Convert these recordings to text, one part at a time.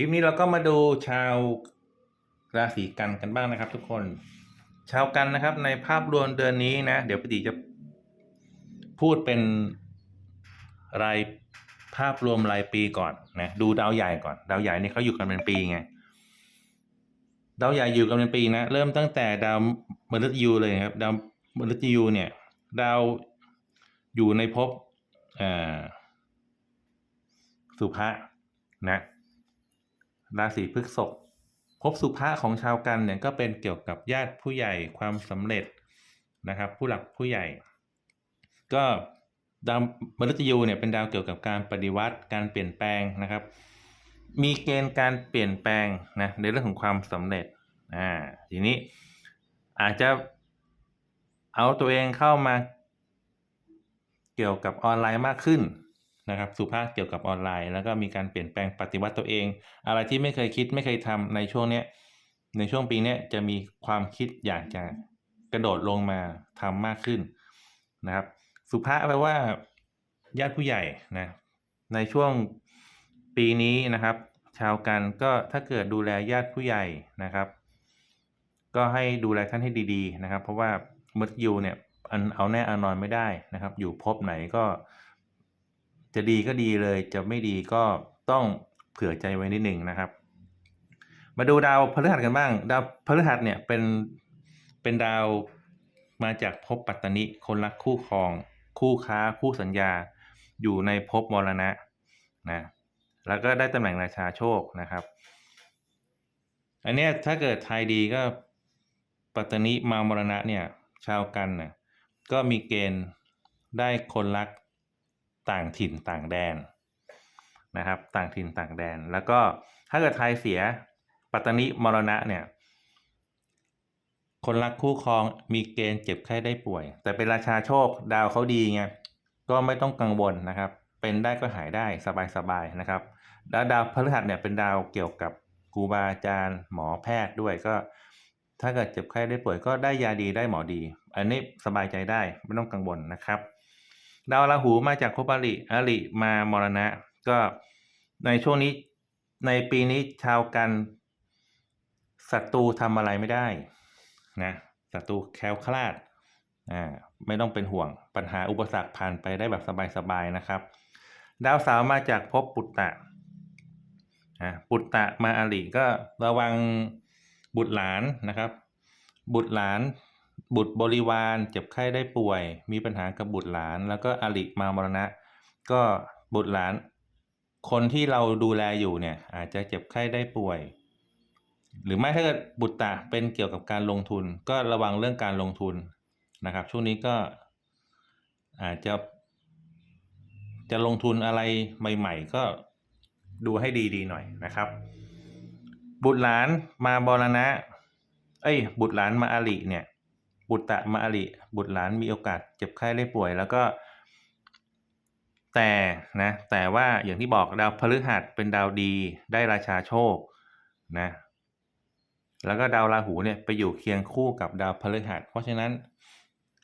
ลิปนี้เราก็มาดูชาวราศีกันกันบ้างนะครับ ทุกคน ชาวกันนะครับ ในภาพรวมเดือนนี้นะ เดี๋ยวปฏิจะพูดเป็นรายภาพรวมรายปีก่อนนะดูดาวใหญ่ก่อน ดาวใหญ่นี่เขาอยู่กันเป็นปีไงดาวใหญ่อยู่กันเป็นปีนะเริ่มตั้งแต่ดาวมฤตยูเลยครับ ดาวมฤตยูเนี่ย ดาวอยู่ในภพอ่าสุภะนะ ราศีพฤษภภพสุภะของชาวกันเนี่ยก็เป็นเกี่ยวกับญาติผู้ใหญ่ความสำเร็จนะครับ ผู้หลักผู้ใหญ่ ก็ดาวมฤตยูเนี่ยเป็นดาวเกี่ยวกับการปฏิวัติการเปลี่ยนแปลงนะครับ มีเกณฑ์การเปลี่ยนแปลงนะในเรื่องของความสำเร็จอ่าทีนี้อาจจะเอาตัวเองเข้ามาเกี่ยวกับออนไลน์มากขึ้น นะครับสุภาพเกี่ยวกับออนไลน์ แล้วก็มีการเปลี่ยนแปลงปฏิวัติตัวเอง อะไรที่ไม่เคยคิดไม่เคยทำในช่วงเนี้ยในช่วงปีเนี้ยจะมีความคิดอยากจะกระโดดลงมาทำมากขึ้นนะครับ สุภาพแปลว่า ญาติผู้ใหญ่นะในช่วงปีนี้นะครับ ชาวกันก็ถ้าเกิดดูแลญาติผู้ใหญ่นะครับ ก็ให้ดูแลท่านให้ดีๆนะครับ เพราะว่ามดยูเนี่ยอันเอาแน่เอานอนไม่ได้นะครับ อยู่ภพไหนก็ จะดีก็ดีเลยจะไม่ดีก็ต้องเผื่อใจไว้นิดหนึ่งนะครับ มาดูดาวพฤหัสกันบ้าง ดาวพฤหัสเนี่ยเป็นเป็นดาวมาจากภพปัตตนิคนรักคู่ครอง คู่ค้าคู่สัญญา อยู่ในภพมรณะนะแล้วก็ได้ตำแหน่งราชาโชคนะครับ อันนี้ถ้าเกิดทายดีก็ปัตตนิมามรณะเนี่ยชาวกันน่ะก็มีเกณฑ์ได้คนรัก ต่างถิ่นต่างแดนนะครับ ต่างถิ่นต่างแดน แล้วก็ถ้าเกิดไทยเสียปัตตนิมรณะเนี่ยคนรักคู่ครองมีเกณฑ์เจ็บไข้ได้ป่วย แต่เป็นราชาโชคดาวเขาดีไงก็ไม่ต้องกังวลนะครับ เป็นได้ก็หายได้สบายๆนะครับแล้วดาวพฤหัสเนี่ยเป็นดาวเกี่ยวกับครูบาอาจารย์หมอแพทย์ด้วยก็ ถ้าเกิดเจ็บไข้ได้ป่วยก็ได้ยาดีได้หมอดี อันนี้สบายใจได้ไม่ต้องกังวลนะครับ ดาวราหูมาจากภพอริอริมามรณะ ก็ในช่วงนี้ในปีนี้ชาวกันศัตรูทำอะไรไม่ได้นะศัตรูแคล้วคลาดอ่าไม่ต้องเป็นห่วงปัญหาอุปสรรคผ่านไปได้แบบสบายๆนะครับ ดาวเสาร์มาจากภพปุตตะอ่าปุตตะมาอริก็ระวังบุตรหลานนะครับ บุตรหลาน บุตรบริวารเจ็บไข้ได้ป่วย มีปัญหากับบุตรหลาน แล้วก็อริมามรณะ ก็บุตรหลาน คนที่เราดูแลอยู่เนี่ย อาจจะเจ็บไข้ได้ป่วย หรือไม่ถ้าเกิดบุตรตะเป็นเกี่ยวกับการลงทุน ก็ระวังเรื่องการลงทุนนะครับ ช่วงนี้ก็อาจจะ จะลงทุนอะไรใหม่ ๆ ก็ดูให้ดีๆหน่อยนะครับ บุตรหลานมาบรณะ เอ้ย บุตรหลานมาอาริเนี่ย บุตรมาอริบุตรหลานมีโอกาสเจ็บไข้ได้ป่วย แล้วก็ แต่นะแต่ว่าอย่างที่บอกดาวพฤหัสเป็นดาวดีได้ราชาโชคนะแล้วก็ดาวราหูเนี่ยไปอยู่เคียงคู่กับดาวพฤหัสเพราะฉะนั้น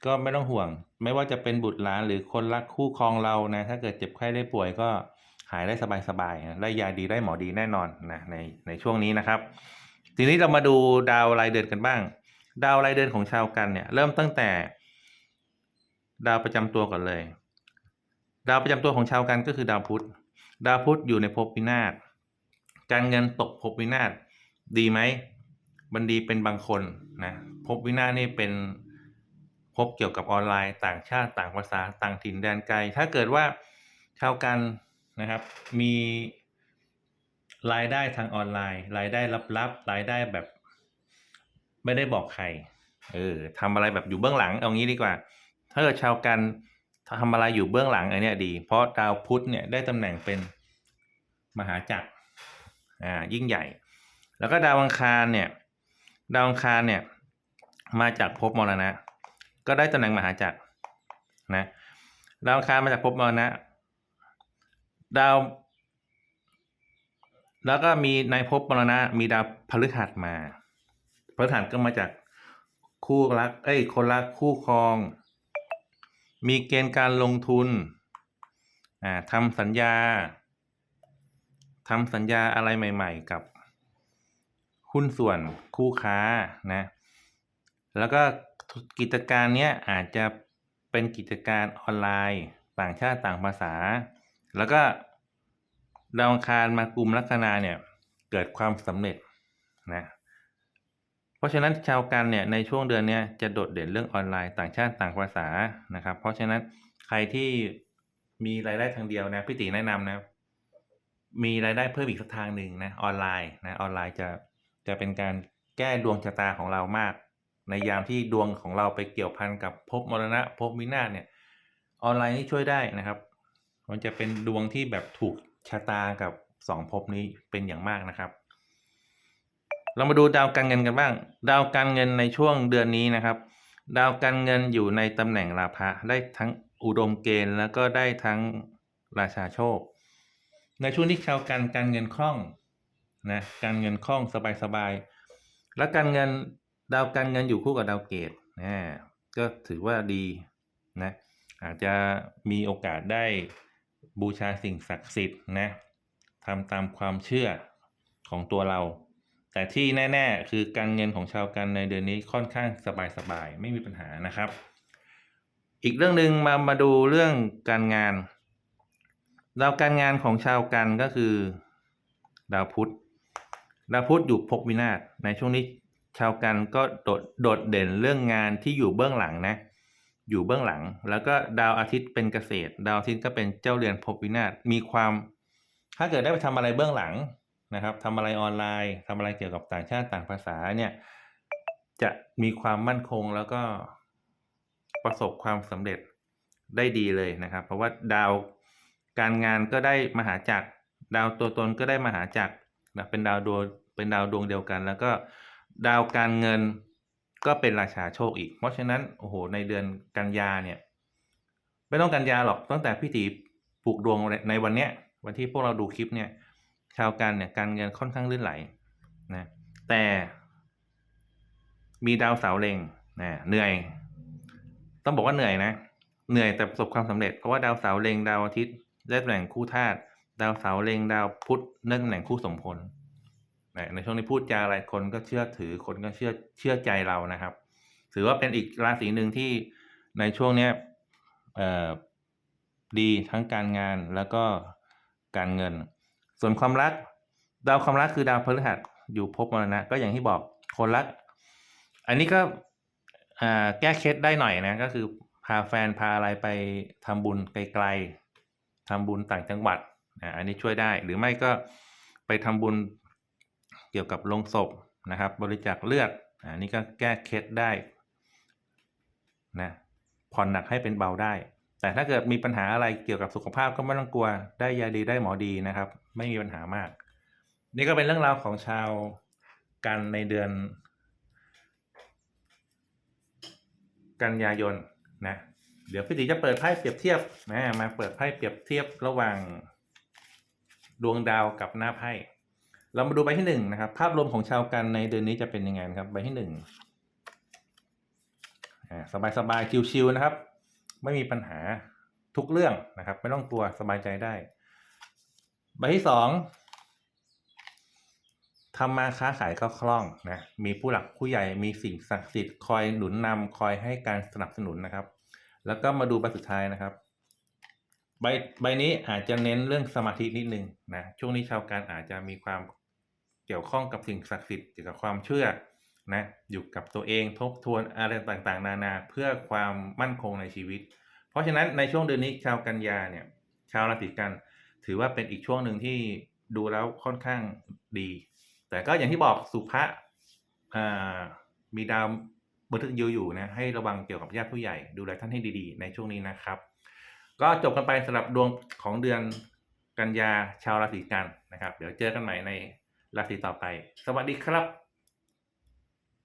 ก็ไม่ต้องห่วง ไม่ว่าจะเป็นบุตรหลานหรือคนรักคู่ครองเรานะถ้าเกิดเจ็บไข้ได้ป่วยก็หายได้สบายๆนะได้ยาดีได้หมอดีแน่นอนนะในในช่วงนี้นะครับ ทีนี้เรามาดูดาวรายเดือนกันบ้าง ดาวรายเดือนของชาวกันเนี่ย เริ่มตั้งแต่ ดาวประจำตัวก่อนเลย ดาวประจำตัวของชาวกันก็คือดาวพุธ ดาวพุธอยู่ในภพวินาศ การเงินตกภพวินาศดีไหมมันดีเป็นบางคนนะภพวินาศนี่เป็นภพเกี่ยวกับออนไลน์ต่างชาติต่างภาษาต่างถิ่นแดนไกล ถ้าเกิดว่าชาวกันนะครับ มีรายได้ทางออนไลน์ รายได้ลับๆรายได้แบบ ไม่ได้บอกใคร เออทำอะไรแบบอยู่เบื้องหลัง เอางี้ดีกว่า ถ้าเกิดชาวกันทำอะไรอยู่เบื้องหลังอันเนี้ยดี เพราะดาวพุธเนี่ยได้ตำแหน่งเป็นมหาจักร อ่า ยิ่งใหญ่ แล้วก็ดาวอังคารเนี่ย ดาวอังคารเนี่ย มาจากภพมรณะ ก็ได้ตำแหน่งมหาจักรนะ ดาวอังคารมาจากภพมรณะ ดาว แล้วก็มีในภพมรณะมีดาวพฤหัสมา พฤหัสก็มาจากคู่รัก เอ้ย คนรักคู่ครอง มีเกณฑ์การลงทุน อ่าทำสัญญาทำสัญญาอะไรใหม่ ๆ กับหุ้นส่วนคู่ค้านะ แล้วก็กิจการเนี้ยอาจจะเป็นกิจการออนไลน์ ต่างชาติต่างภาษา แล้วก็ดาวอังคารมากลุ่มลัคนาเนี่ย เกิดความสำเร็จนะ เพราะฉะนั้นชาวกันเนี่ยในช่วงเดือนเนี้ยจะโดดเด่นเรื่องออนไลน์ต่างชาติต่างภาษานะครับ เพราะฉะนั้นใครที่มีรายได้ทางเดียวนะพี่ติแนะนำนะมีรายได้เพิ่มอีกสักทางหนึ่งนะออนไลน์นะออนไลน์จะจะเป็นการแก้ดวงชะตาของเรามาก ในยามที่ดวงของเราไปเกี่ยวพันกับภพมรณะภพวินาศเนี่ย ออนไลน์นี่ช่วยได้นะครับ มันจะเป็นดวงที่แบบถูกชะตากับสองภพนี้เป็นอย่างมากนะครับ เรามาดูดาวการเงินกันบ้าง ดาวการเงินในช่วงเดือนนี้นะครับ ดาวการเงินอยู่ในตำแหน่งราภะได้ทั้งอุดมเกณฑ์แล้วก็ได้ทั้งราชาโชค ในช่วงที่ชาวกันการเงินคล่องนะการเงินคล่องสบายๆและการเงินดาวการเงินอยู่คู่กับดาวเกตนะก็ถือว่าดีนะอาจจะมีโอกาสได้บูชาสิ่งศักดิ์สิทธิ์นะทำตามความเชื่อของตัวเรา แต่ที่แน่ ๆ คือการเงินของชาวกันในเดือนนี้ค่อนข้างสบายๆไม่มีปัญหานะครับ อีกเรื่องหนึ่งมามาดูเรื่องการงาน ดาวการงานของชาวกันก็คือ ดาวพุธดาวพุธอยู่ภพวินาศในช่วงนี้ชาวกันก็โดดโดดเด่นเรื่องงานที่อยู่เบื้องหลังนะ อยู่เบื้องหลัง แล้วก็ดาวอาทิตย์เป็นเกษตร ดาวอาทิตย์ก็เป็นเจ้าเรือนภพวินาศมีความ ถ้าเกิดได้ไปทำอะไรเบื้องหลัง นะครับทำอะไรออนไลน์ทำอะไรเกี่ยวกับต่างชาติต่างภาษาเนี่ยจะมีความมั่นคงแล้วก็ประสบความสำเร็จได้ดีเลยนะครับ เพราะว่าดาวการงานก็ได้มหาจักรดาวตัวตนก็ได้มหาจักรนะเป็นดาวดวงเป็นดาวดวงเดียวกัน แล้วก็ดาวการเงินก็เป็นราชาโชคอีก เพราะฉะนั้นโอ้โหในเดือนกันยาเนี่ยไม่ต้องกันยาหรอกตั้งแต่พิธีผูกดวงในวันเนี้ยวันที่พวกเราดูคลิปเนี่ย ชาวกันเนี่ยการเงินค่อนข้างลื่นไหลนะแต่มีดาวเสาร์เล็งนะเหนื่อย ต้องบอกว่าเหนื่อยนะ เหนื่อยแต่ประสบความสำเร็จเพราะว่าดาวเสาร์เล็งดาวอาทิตย์ได้ตำแหน่งคู่ธาตุดาวเสาร์เล็งดาวพุธได้ตำแหน่งคู่สมพลนะในช่วงนี้พูดจาอะไรคนก็เชื่อถือคนก็เชื่อเชื่อใจเรานะครับ ถือว่าเป็นอีกราศีหนึ่งที่ในช่วงเนี้ยดีทั้งการงานแล้วก็การเงิน ส่วนความรัก ดาวความรักคือดาวพฤหัสอยู่ภพมรณะ ก็อย่างที่บอกคนรัก อันนี้ก็แก้เคล็ดได้หน่อยนะ ก็คือพาแฟนพาอะไรไปทำบุญไกลๆทำบุญต่างจังหวัดอันนี้ช่วยได้ หรือไม่ก็ไปทำบุญเกี่ยวกับโลงศพนะครับ บริจาคเลือดอ่านี่ก็แก้เคล็ดได้นะผ่อนหนักให้เป็นเบาได้ แต่ถ้าเกิดมีปัญหาอะไรเกี่ยวกับสุขภาพก็ไม่ต้องกลัว ได้ยาดีได้หมอดีนะครับ ไม่มีปัญหามาก นี่ก็เป็นเรื่องราวของชาวกันในเดือน กันยายนนะ เดี๋ยวพี่ติจะเปิดไพ่เปรียบเทียบนะมาเปิดไพ่เปรียบเทียบระหว่าง ดวงดาวกับหน้าไพ่เรามาดูใบที่หนึ่งนะครับ ภาพรวมของชาวกันในเดือนนี้จะเป็นยังไงครับใบที่หนึ่งสบายสบายๆชิวๆนะครับ ไม่มีปัญหาทุกเรื่องนะครับ ไม่ต้องกลัวสบายใจได้ ใบที่สองทำมาค้าขายก็คล่องนะมีผู้หลักผู้ใหญ่มีสิ่งศักดิ์สิทธิ์คอยหนุนนำคอยให้การสนับสนุนนะครับ แล้วก็มาดูใบสุดท้ายนะครับ ใบใบนี้อาจจะเน้นเรื่องสมาธินิดนึงนะช่วงนี้ชาวการอาจจะมีความเกี่ยวข้องกับสิ่งศักดิ์สิทธิ์เกี่ยวกับความเชื่อ นะอยู่กับตัวเองทบทวนอะไรต่างๆ นานาเพื่อความมั่นคงในชีวิต เพราะฉะนั้นในช่วงเดือนนี้ชาวกันยาเนี่ยชาวราศีกัน ถือว่าเป็นอีกช่วงหนึ่งที่ดูแล้วค่อนข้างดี แต่ก็อย่างที่บอกสุภะมีดาวบันทึกยูอยู่นะให้ระวังเกี่ยวกับญาติผู้ใหญ่ดูแลท่านให้ดีๆ ในช่วงนี้นะครับ ก็จบกันไปสำหรับดวงของเดือนกันยาชาวราศีกันนะครับ เดี๋ยวเจอกันใหม่ในราศีต่อไป สวัสดีครับ